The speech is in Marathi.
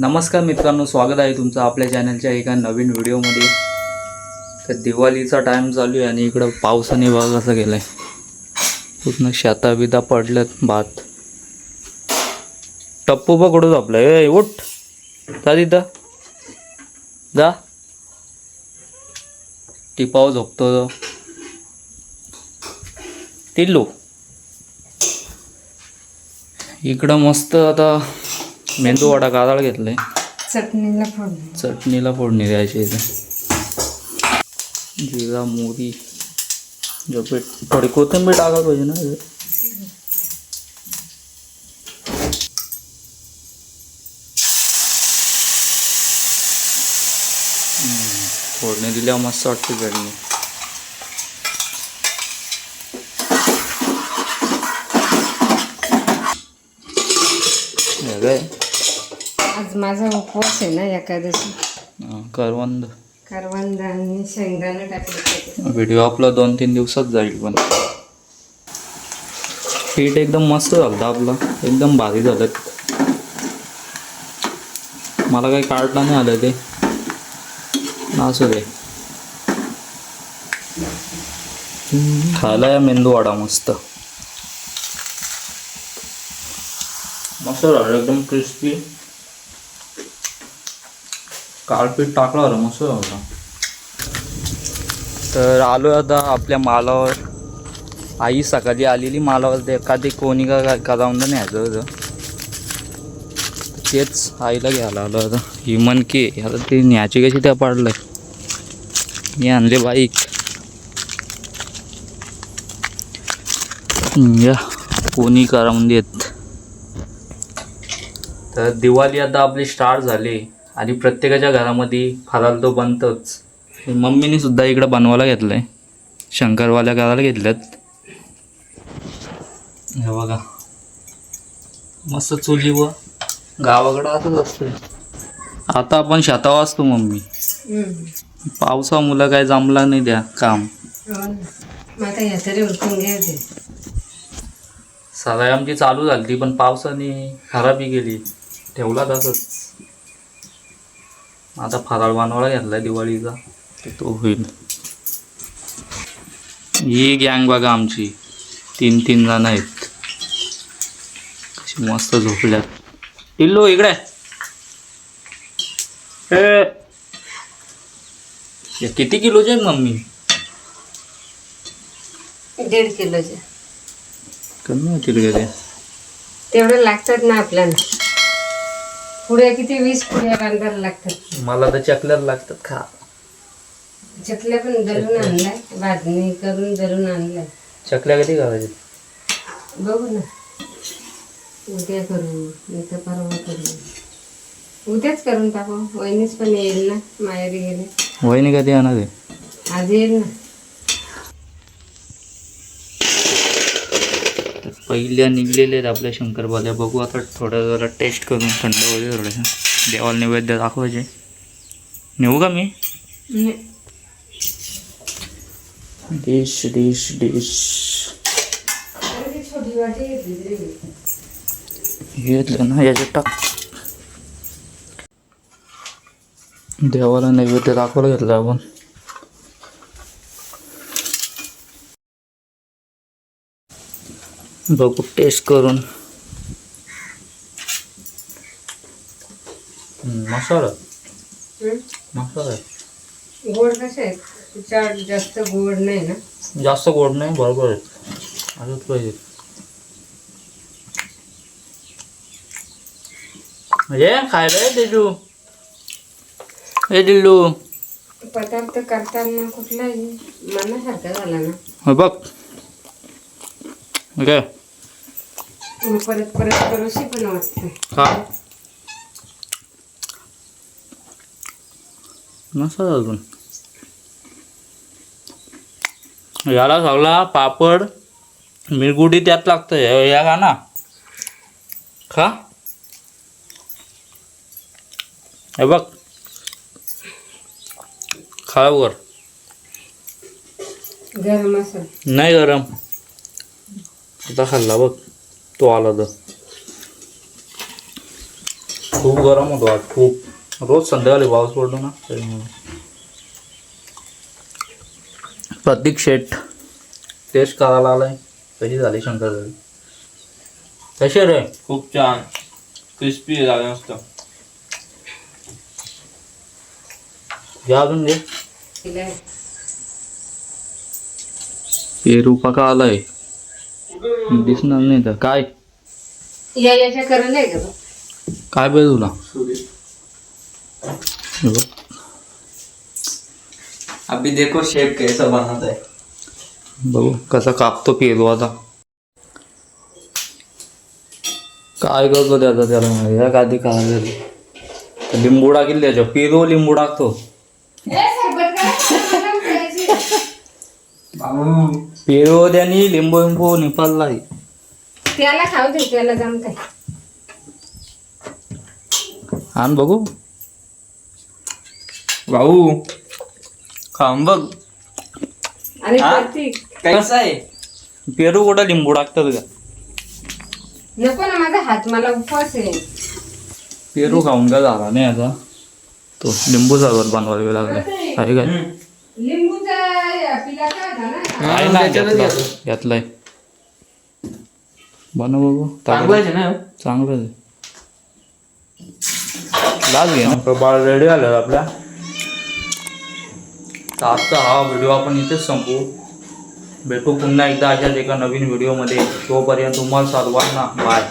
नमस्कार मित्रांनो स्वागत आहे तुमचं आपल्या चॅनलच्या एका नवीन व्हिडिओमध्ये. तर दिवाळीचा टाईम चालू आहे आणि इकडं पावसाने भाग असा गेलाय. आहे पूर्ण शेता बिता पडल्यात भात. टप्पू पकडूच आपलं ए उठ. जा तिथं. जा. टिपाव झोपतो तिल्लू. इकडं मस्त आता मेंदू वडा कादाळ घेतलाय. चटणीला फोडणी. चटणीला फोडणी द्यायची इथे. जिरा मोरी जो थोडी कोथिंबीर टाकायला पाहिजे ना फोडणी दिल्यावर मस्त वाटते चटणी. काय? आज माझा उपवास आहे ना एकादशी. हा, करवंद. करवंद आणि शेंगदाणा टाकले. व्हिडिओ आपला दोन तीन दिवसात जाईल पण. पीठ एकदम मस्त झालं आपलं. एकदम भारी झालं. मला काही काढता नाही आलं ते. असू दे. खायला या मेंदू वडा मस्त. मस्त झालं एकदम क्रिस्पी काळ टाकला टाकलं होतं मस्त होता. तर आलो आता आपल्या मालावर. आई सकाळी आलेली मालावर ते एखादी कोणी का काय न्यायचं होतं. तेच आईला घ्यायला आलो आता. ह्युमन के आता ते न्यायची कशी त्या पाडलं मी आणले बाईक या कोणी करा देत. तर दिवाळी आता आपली स्टार्ट झाली. आणि प्रत्येकाच्या घरामध्ये फराळ तो बनतोच. मम्मीने सुद्धा इकडं बनवायला घेतलंय. शंकरवाल्या करायला घेतल्यात. हे बघा. मस्त चुली व गावाकडं असंच असतंय. आता आपण शेतावर असतो मम्मी. पावसा मुलं काय जमला नाही द्या काम. हो. सराई आमची चालू झाली ती. पण पावसाने खराबी गेली ठेवला तसंच आता फराळ बनवायला घेतलाय दिवाळीचा. तो होईल. ही गँग बघा आमची. तीन तीन जण आहेत. कशी मस्त झोपल्यात. टिल्लू इकडे. ए. हे किती किलोचे आहेत मम्मी? दीड किलोचे. कमी होतील ते? तेवढे लागतात ना आपल्याला. पुढे किती वीस पुढे बांधायला लागतात. मला तर चकल्यात लागतात खा. चकल्या पण दळून आणलाय भाजणी करून दळून आणलाय. चकल्या कधी करायचे बघू ना. उद्या करू नाही तर परवा करू. उद्याच करून टाकू. वहिनीच पण येईल ना माहेरी गेले. वहिनी कधी आहे? आज येईल ना. पहिल्या निघलेले आहेत आपल्या शंकरबाल्या बघू आता थोडं जरा टेस्ट करून थंड वगैरे थोडंसं देवाला नैवेद्य दाखवायचे. नेऊ का मी? डिश डिश डिश घेतलं ना याच्यात टाक. देवाला नैवेद्य दाखवायला घेतलं आपण. बघू टेस्ट करून. मसाला. मसाला. आहे. गोड कसे आहेत? चाट जास्त गोड नाही ना? जास्त गोड नाही बरोबर आहे. असंच पाहिजे. म्हणजे खायला तेजू हे दिल्लू पदार्थ करताना कुठलाही मनासारखा झाला ना? हे बघ. काय मग परत परत करूशी पण वाटते खा मस्त अजून. याला सगळा पापड मिरगुडी त्यात लागतं या का ना. खा. हे बघ. खा वर गरम असं नाही गरम. आता खाल्ला बघ. तो आला तर. खूप गरम होतो आज खूप. रोज संध्याकाळी पाऊस पडतो ना त्याच्यामुळे. प्रतीक शेठ. टेस्ट करायला आलाय कशी झाली शंकर झाली कशी रे? खूप छान. क्रिस्पी झालं मस्त. घ्या अजून घे. पेरू पका आलाय? दिसणार नाही तर. काय? या याच्या करून नाही का काय पाहिजे तुला? हे बघ. अभी देखो शेप कैसा बनाता है. बघू कसा कापतो पेरू आता. काय करतो त्याचा त्याला माहिती. या काधी काय झाली? लिंबू टाकील त्याच्या पेरू लिंबू टाकतो. पेरू त्यानी लिंबू लिंबू निपाललाय त्याला खाऊ दे त्याला जमतंय आण बघू. भाऊ खाऊन बघ. आणि हा? प्रतीक कैसा आहे? पेरू कुठं लिंबू टाकतात का? नको ना माझा हात मला उपवास आहे. पेरू खाऊन काय झाला नाही आता? तो लिंबू सरबत बनवायला लागलाय आहे काय? लिंबूचा पिलाचा घेतलाय बनव बघू. चांगलाच आहे. ना? चांगलं आहे. लाच घे ना. बाळ रेडी झालं आपल्या तर आजचा हा व्हिडिओ आपण इथेच संपू भेटू पुन्हा एकदा अशाच एका नवीन व्हिडिओमध्ये. तोपर्यंत तुम्हाला सर्वांना बाय